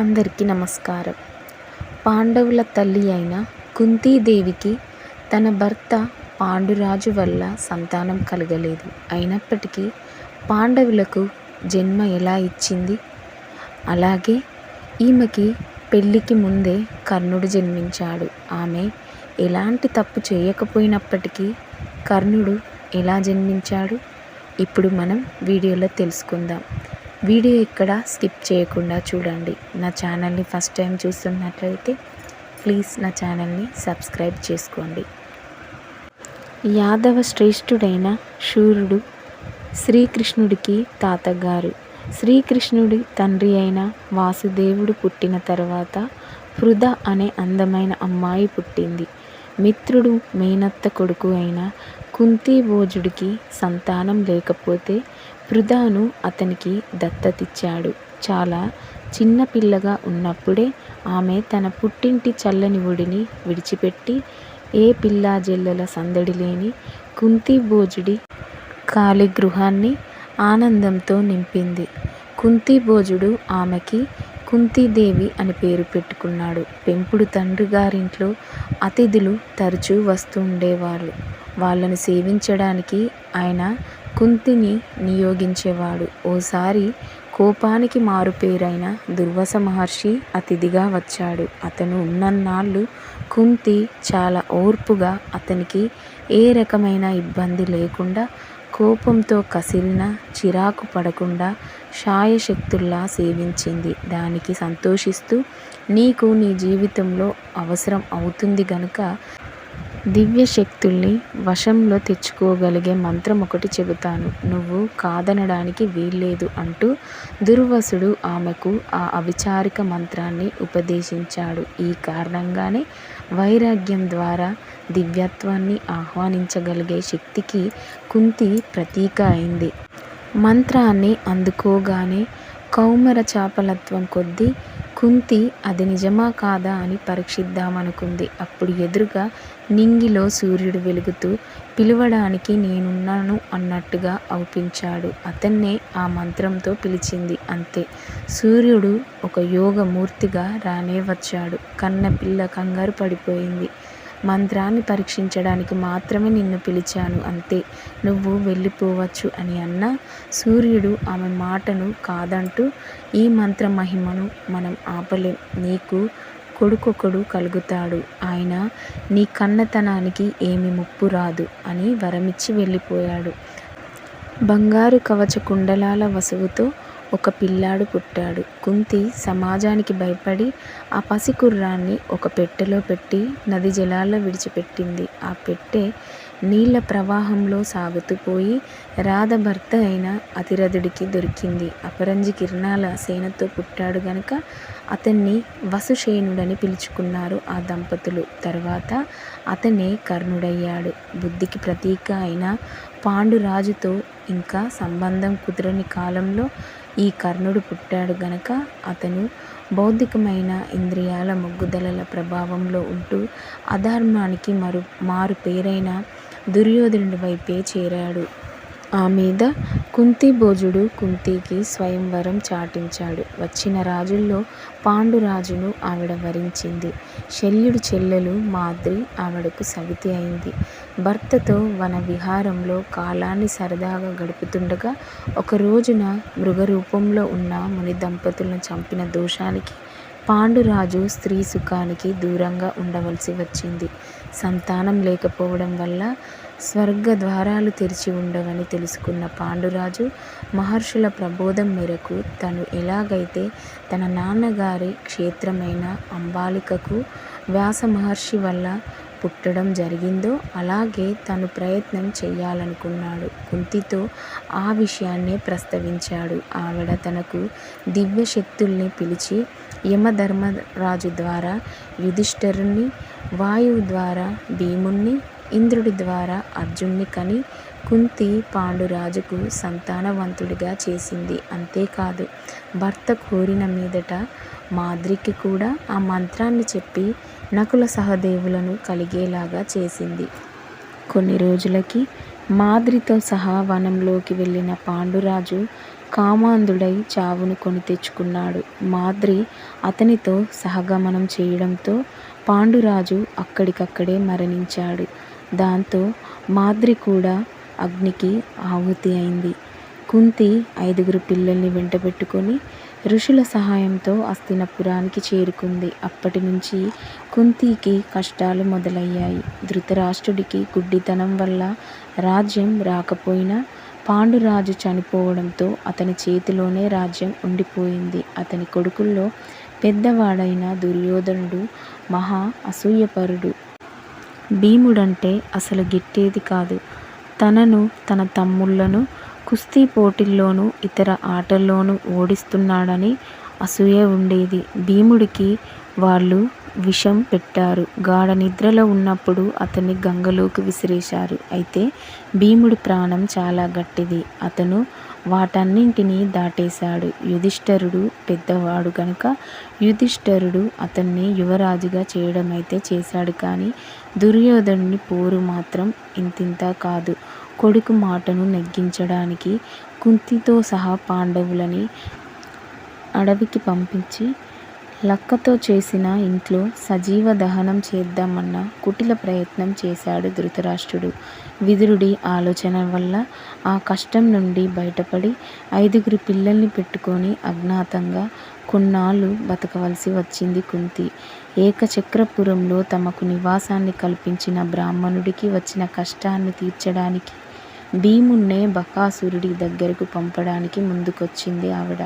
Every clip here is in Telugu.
అందరికీ నమస్కారం. పాండవుల తల్లి అయిన కుంతీదేవికి తన భర్త పాండురాజు వల్ల సంతానం కలగలేదు. అయినప్పటికీ పాండవులకు జన్మ ఎలా ఇచ్చింది? అలాగే ఈమెకి పెళ్ళికి ముందే కర్ణుడు జన్మించాడు. ఆమె ఎలాంటి తప్పు చేయకపోయినప్పటికీ కర్ణుడు ఎలా జన్మించాడు? ఇప్పుడు మనం వీడియోలో తెలుసుకుందాం. వీడియో ఇక్కడ స్కిప్ చేయకుండా చూడండి. నా ఛానల్ని ఫస్ట్ టైం చూస్తున్నట్లయితే ప్లీజ్ నా ఛానల్ని సబ్స్క్రైబ్ చేసుకోండి. యాదవ శ్రేష్ఠుడైన శూరుడు శ్రీకృష్ణుడికి తాతగారు. శ్రీకృష్ణుడి తండ్రి అయిన వాసుదేవుడు పుట్టిన తర్వాత హృద అనే అందమైన అమ్మాయి పుట్టింది. మిత్రుడు మేనత్త కొడుకు అయిన కుంతిభోజుడికి సంతానం లేకపోతే పృథాను అతనికి దత్తతిచ్చాడు. చాలా చిన్న పిల్లగా ఉన్నప్పుడే ఆమె తన పుట్టింటి చల్లని ఒడిని విడిచిపెట్టి ఏ పిల్లాజెల్లల సందడి లేని కుంతిభోజుడి ఖాళీ గృహాన్ని ఆనందంతో నింపింది. కుంతిభోజుడు ఆమెకి కుంతీదేవి అని పేరు పెట్టుకున్నాడు. పెంపుడు తండ్రి గారింట్లో అతిథులు తరచూ వస్తూ ఉండేవాళ్ళు. వాళ్ళను సేవించడానికి ఆయన కుంతిని నియోగించేవాడు. ఓసారి కోపానికి మారుపేరైన దుర్వస మహర్షి అతిథిగా వచ్చాడు. అతను ఉన్నన్నాళ్ళు కుంతి చాలా ఓర్పుగా అతనికి ఏ రకమైన ఇబ్బంది లేకుండా కోపంతో కసిరిన చిరాకు పడకుండా శాయశక్తుల్లా సేవించింది. దానికి సంతోషిస్తూ నీకు నీ జీవితంలో అవసరం అవుతుంది గనుక దివ్య శక్తుల్ని వశంలో తెచ్చుకోగలిగే మంత్రం ఒకటి చెబుతాను. నువ్వు కాదనడానికి వీల్లేదు అంటూ దుర్వసుడు ఆమెకు ఆ అవిచారిక మంత్రాన్ని ఉపదేశించాడు. ఈ కారణంగానే వైరాగ్యం ద్వారా దివ్యత్వాన్ని ఆహ్వానించగలిగే శక్తికి కుంతి ప్రతీక అయింది. మంత్రాన్ని అందుకోగానే కౌమర చాపలత్వం కొద్దీ కుంతి అది నిజమా కాదా అని పరీక్షిద్దామనుకుంది. అప్పుడు ఎదురుగా నింగిలో సూర్యుడు వెలుగుతూ పిలవడానికి నేనున్నాను అన్నట్టుగా అవుపించాడు అతన్నే ఆ మంత్రంతో పిలిచింది. అంతే. సూర్యుడు ఒక యోగమూర్తిగా రానే వచ్చాడు. కన్నపిల్ల కంగారు పడిపోయింది. మంత్రాన్ని పరీక్షించడానికి మాత్రమే నిన్ను పిలిచాను అంతే. నువ్వు వెళ్ళిపోవచ్చు అని అన్న సూర్యుడు ఆమె మాటను కాదంటూ ఈ మంత్ర మహిమను మనం ఆపలేం. నీకు కొడుకొకడు కలుగుతాడు. ఆయన నీ కన్నతనానికి ఏమి ముప్పు రాదు అని వరమిచ్చి వెళ్ళిపోయాడు. బంగారు కవచ కుండలాల వసువుతో ఒక పిల్లాడు పుట్టాడు. కుంతి సమాజానికి భయపడి ఆ పసికుర్రాన్ని ఒక పెట్టెలో పెట్టి నది జలాల్లో విడిచిపెట్టింది. ఆ పెట్టె నీళ్ళ ప్రవాహంలో సాగుతూ పోయి రాధ భర్త అయిన అతిరథుడికి దొరికింది. అపరంజి కిరణాల సేనతో పుట్టాడు గనక అతన్ని వసుషేనుడని పిలుచుకున్నారు ఆ దంపతులు. తర్వాత అతనే కర్ణుడయ్యాడు. బుద్ధికి ప్రతీక అయిన పాండురాజుతో ఇంకా సంబంధం కుదరని కాలంలో ఈ కర్ణుడు పుట్టాడు గనక అతను బౌద్ధికమైన ఇంద్రియాల మొగ్గుదలల ప్రభావంలో ఉంటూ అధర్మానికి మరు మారు పేరైన దుర్యోధనుడి వైపే చేరాడు. ఆ మీద కుంతిభోజుడు కుంతికి స్వయంవరం చాటించాడు. వచ్చిన రాజుల్లో పాండురాజును ఆవిడ వరించింది. శల్యుడి చెల్లెలు మాద్రి ఆవిడకు సవితి అయింది. భర్తతో వన విహారంలో కాలాన్ని సరదాగా గడుపుతుండగా ఒక రోజున మృగరూపంలో ఉన్న ముని దంపతులను చంపిన దోషానికి పాండురాజు స్త్రీ సుఖానికి దూరంగా ఉండవలసి వచ్చింది. సంతానం లేకపోవడం వల్ల స్వర్గ ద్వారాలు తెరిచి ఉండవని తెలుసుకున్న పాండురాజు మహర్షుల ప్రబోధం మేరకు తను ఎలాగైతే తన నాన్నగారి క్షేత్రమైన అంబాలికకు వ్యాస మహర్షి వల్ల పుట్టడం జరిగిందో అలాగే తను ప్రయత్నం చేయాలనుకున్నాడు. కుంతితో ఆ విషయాన్నే ప్రస్తావించాడు. ఆవిడ తనకు దివ్య శక్తుల్ని పిలిచి యమధర్మరాజు ద్వారా యుధిష్ఠరుణ్ణి వాయువు ద్వారా భీముణ్ణి ఇంద్రుడి ద్వారా అర్జున్ని కని కుంతి పాండురాజుకు సంతానవంతుడిగా చేసింది అంతేకాదు భర్త కోరిన మీదట మాద్రికి కూడా ఆ మంత్రాన్ని చెప్పి నకుల సహదేవులను కలిగేలాగా చేసింది కొన్ని రోజులకి మాద్రితో సహా వనంలోకి వెళ్ళిన పాండురాజు కామాంధుడై చావును కొని తెచ్చుకున్నాడు. మాద్రి అతనితో సహగమనం చేయడంతో పాండురాజు అక్కడికక్కడే మరణించాడు. దాంతో మాద్రి కూడా అగ్నికి ఆహుతి అయింది. కుంతి ఐదుగురు పిల్లల్ని వెంటబెట్టుకొని ఋషుల సహాయంతో హస్తినపురానికి చేరుకుంది. అప్పటినుంచి కుంతికి కష్టాలు మొదలయ్యాయి. ధృతరాష్ట్రుడికి గుడ్డితనం వల్ల రాజ్యం రాకపోయినా పాండురాజు చనిపోవడంతో అతని చేతిలోనే రాజ్యం ఉండిపోయింది. అతని కొడుకుల్లో పెద్దవాడైన దుర్యోధనుడు మహా అసూయపరుడు. భీముడంటే అసలు గిట్టేది కాదు. తనను తన తమ్ముళ్ళను కుస్తీ పోటీల్లోనూ, ఇతర ఆటల్లోనూ ఓడిస్తున్నాడని అసూయ ఉండేది. భీముడికి వాళ్ళు విషం పెట్టారు. గాఢ నిద్రలో ఉన్నప్పుడు అతన్ని గంగలోకి విసిరేశారు. అయితే భీముడి ప్రాణం చాలా గట్టిది. అతను వాటన్నింటినీ దాటేశాడు. యుధిష్ఠరుడు పెద్దవాడు గనుక యుధిష్ఠరుడు అతన్ని యువరాజుగా చేయడమైతే చేశాడు కానీ దుర్యోధనుని పోరు మాత్రం ఇంతింత కాదు. కొడుకు మాటను నెగ్గించడానికి కుంతితో సహా పాండవులని అడవికి పంపించి లక్కతో చేసిన ఇంట్లో సజీవ దహనం చేద్దామన్న కుటిల ప్రయత్నం చేశాడు ధృతరాష్ట్రుడు. విదురుడి ఆలోచన వల్ల ఆ కష్టం నుండి బయటపడి ఐదుగురు పిల్లల్ని పెట్టుకొని అజ్ఞాతంగా కొన్నాళ్ళు బతకవలసి వచ్చింది కుంతి. ఏకచక్రపురంలో తమకు నివాసాన్ని కల్పించిన బ్రాహ్మణుడికి వచ్చిన కష్టాన్ని తీర్చడానికి భీమున్నే బకాసురుడి దగ్గరకు పంపడానికి ముందుకొచ్చింది ఆవిడ.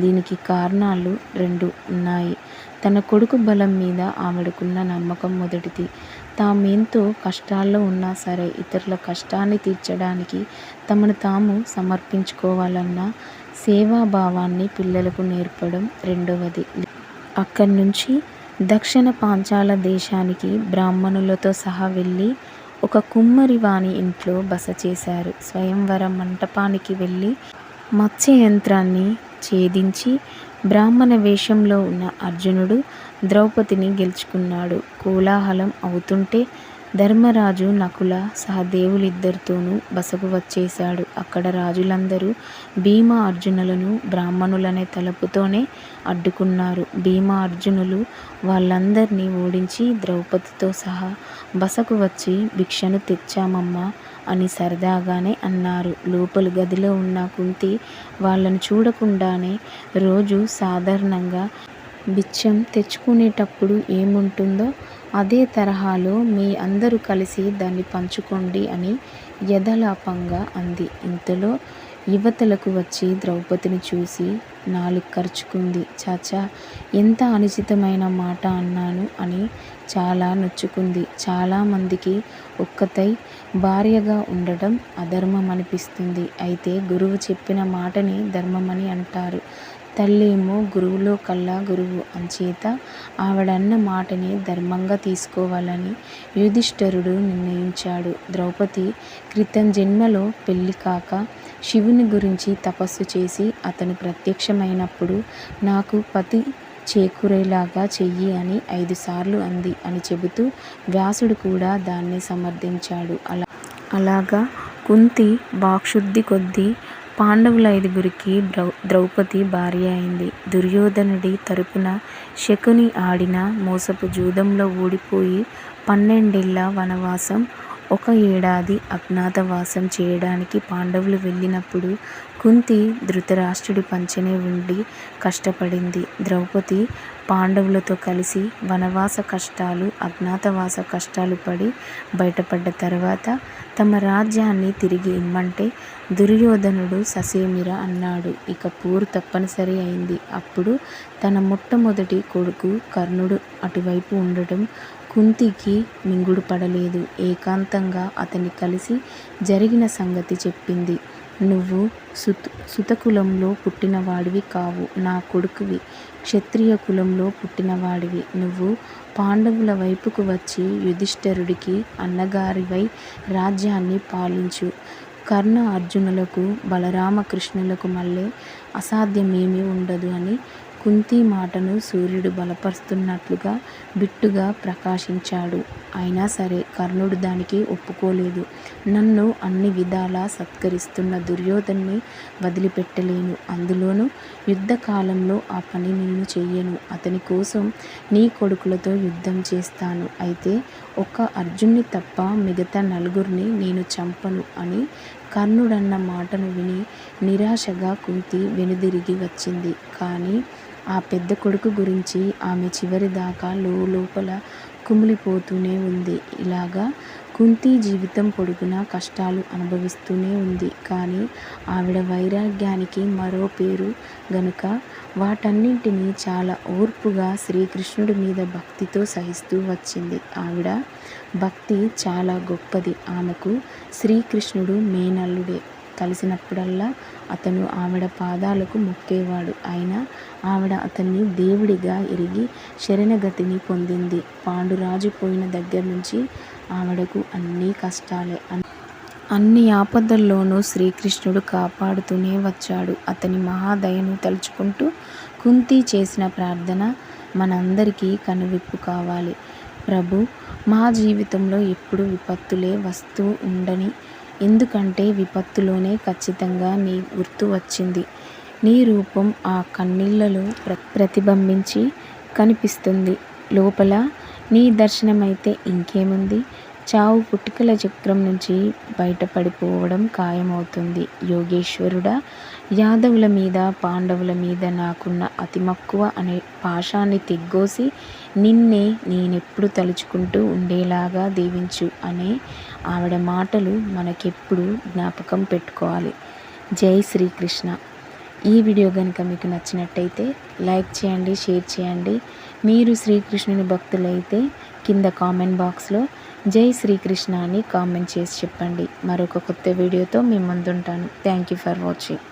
దీనికి కారణాలు రెండు ఉన్నాయి. తన కొడుకు బలం మీద ఆవిడకున్న నమ్మకం మొదటిది. తామెంతో కష్టాల్లో ఉన్నా సరే ఇతరుల కష్టాన్ని తీర్చడానికి తమను తాము సమర్పించుకోవాలన్న సేవాభావాన్ని పిల్లలకు నేర్పడం రెండవది. అక్కడి నుంచి దక్షిణ పాంచాల దేశానికి బ్రాహ్మణులతో సహా వెళ్ళి ఒక కుమ్మరివాణి ఇంట్లో బస చేశారు. స్వయంవర మంటపానికి వెళ్ళి మత్స్య యంత్రాన్ని ఛేదించి బ్రాహ్మణ వేషంలో ఉన్న అర్జునుడు ద్రౌపదిని గెలుచుకున్నాడు. కోలాహలం అవుతుంటే ధర్మరాజు నకుల సహదేవులిద్దరితోనూ బసకు వచ్చేశాడు. అక్కడ రాజులందరూ భీమ అర్జునులను బ్రాహ్మణులనే తలుపుతోనే అడ్డుకున్నారు. భీమ అర్జునులు వాళ్ళందరినీ ఓడించి ద్రౌపదితో సహా బసకు వచ్చి భిక్షను తెచ్చామమ్మా అని సరదాగానే అన్నారు. లోపలి గదిలో ఉన్న కుంతి వాళ్ళను చూడకుండానే రోజు సాధారణంగా బిచ్చం తెచ్చుకునేటప్పుడు ఏముంటుందో అదే తరహాలో మీ అందరూ కలిసి దాన్ని పంచుకోండి అని యథలాపంగా అంది. ఇంతలో యువతలకు వచ్చి ద్రౌపదిని చూసి నాలుగు ఖర్చుకుంది చాచా ఎంత అనుచితమైన మాట అన్నాను అని చాలా నొచ్చుకుంది. చాలామందికి ఒక్కతై భార్యగా ఉండడం అధర్మమనిపిస్తుంది. అయితే గురువు చెప్పిన మాటని ధర్మమని అంటారు. తల్లేమో గురువులో కల్లా గురువు. అంచేత ఆవిడన్న మాటని ధర్మంగా తీసుకోవాలని యుధిష్ఠరుడు నిర్ణయించాడు. ద్రౌపది క్రితం జన్మలో పెళ్ళికాక శివుని గురించి తపస్సు చేసి అతను ప్రత్యక్షమైనప్పుడు నాకు పతి చేకూరేలాగా చెయ్యి అని ఐదుసార్లు అంది అని చెబుతూ వ్యాసుడు కూడా దాన్ని సమర్థించాడు. అలా అలాగా కుంతి వాక్శుద్ధి కొద్దీ పాండవుల ఐదుగురికి ద్రౌ ద్రౌపది భార్య అయింది. దుర్యోధనుడి తరపున శకుని ఆడిన మోసపు జూదంలో ఓడిపోయి పన్నెండేళ్ళ వనవాసం, ఒక ఏడాది అజ్ఞాతవాసం చేయడానికి పాండవులు వెళ్ళినప్పుడు కుంతి ధృతరాష్ట్రుడి పంచనే ఉండి కష్టపడింది. ద్రౌపది పాండవులతో కలిసి వనవాస కష్టాలు, అజ్ఞాతవాస కష్టాలు పడి బయటపడ్డ తర్వాత తమ రాజ్యాన్ని తిరిగి ఇమ్మంటే దుర్యోధనుడు ససేమిర అన్నాడు. ఇక పోరు తప్పనిసరి అయింది. అప్పుడు తన మొట్టమొదటి కొడుకు కర్ణుడు అటువైపు ఉండటం కుంతికి మింగుడు పడలేదు. ఏకాంతంగా అతన్ని కలిసి జరిగిన సంగతి చెప్పింది. నువ్వు సుతకులంలో పుట్టినవాడివి కావు. నా కొడుకువి. క్షత్రియ కులంలో పుట్టినవాడివి. నువ్వు పాండవుల వైపుకు వచ్చి యుధిష్ఠరుడికి అన్నగారివై రాజ్యాన్ని పాలించు. కర్ణ అర్జునులకు, బలరామ కృష్ణులకు మల్లే అసాధ్యమేమీ ఉండదు అని కుంతి మాటను సూర్యుడు బలపరుస్తున్నట్లుగా బిట్టుగా ప్రకాశించాడు. అయినా సరే కర్ణుడు దానికి ఒప్పుకోలేదు. నన్ను అన్ని విధాలా సత్కరిస్తున్న దుర్యోధన్ని వదిలిపెట్టలేను. అందులోనూ యుద్ధకాలంలో ఆ పని నేను చెయ్యను. అతని కోసం నీ కొడుకులతో యుద్ధం చేస్తాను. అయితే ఒక్క అర్జున్ని తప్ప మిగతా నలుగురిని నేను చంపను అని కర్ణుడన్న మాటను విని నిరాశగా కుంతి వెనుదిరిగి వచ్చింది. కానీ ఆ పెద్ద కొడుకు గురించి ఆమె చివరిదాకా లోలోపల కుమిలిపోతూనే ఉంది. ఇలాగా కుంతి జీవితం పొడుగునా కష్టాలు అనుభవిస్తూనే ఉంది. కానీ ఆవిడ వైరాగ్యానికి మరో పేరు గనుక వాటన్నింటినీ చాలా ఓర్పుగా శ్రీకృష్ణుడి మీద భక్తితో సహిస్తూ వచ్చింది. ఆవిడ భక్తి చాలా గొప్పది. ఆమెకు శ్రీకృష్ణుడు మేనల్లుడే. కలిసినప్పుడల్లా అతను ఆవిడ పాదాలకు మొక్కేవాడు. అయినా ఆవిడ అతన్ని దేవుడిగా ఎరిగి శరణగతిని పొందింది. పాండురాజు పోయిన దగ్గర్నుంచి ఆవిడకు అన్నీ కష్టాలే. అన్ని ఆపదల్లోనూ శ్రీకృష్ణుడు కాపాడుతూనే వచ్చాడు. అతని మహాదయను తలుచుకుంటూ కుంతి చేసిన ప్రార్థన మనందరికీ కనువిప్పు కావాలి. ప్రభు మా జీవితంలో ఎప్పుడు విపత్తులే వస్తూ ఉండని ఎందుకంటే విపత్తులోనే ఖచ్చితంగా నీ గుర్తు వచ్చింది. నీ రూపం ఆ కన్నీళ్ళలో ప్రతిబింబించి కనిపిస్తుంది. లోపల నీ దర్శనమైతే ఇంకేముంది? చావు పుట్టుకల చక్రం నుంచి బయటపడిపోవడం ఖాయమవుతుంది. యోగేశ్వరుడా! యాదవుల మీద, పాండవుల మీద నాకున్న అతిమక్కువ అనే పాశాన్ని తెగ్గోసి నిన్నే నేనెప్పుడూ తలుచుకుంటూ ఉండేలాగా దీవించు అనే ఆవిడ మాటలు మనకెప్పుడు జ్ఞాపకం పెట్టుకోవాలి. జై శ్రీకృష్ణ! ఈ వీడియో కనుక మీకు నచ్చినట్టయితే లైక్ చేయండి. షేర్ చేయండి. మీరు శ్రీకృష్ణుని భక్తులైతే కింద కామెంట్ బాక్స్లో జై శ్రీకృష్ణ అని కామెంట్ చేసి చెప్పండి. మరొక కొత్త వీడియోతో మీ ముందుంటాను. Thank you for watching.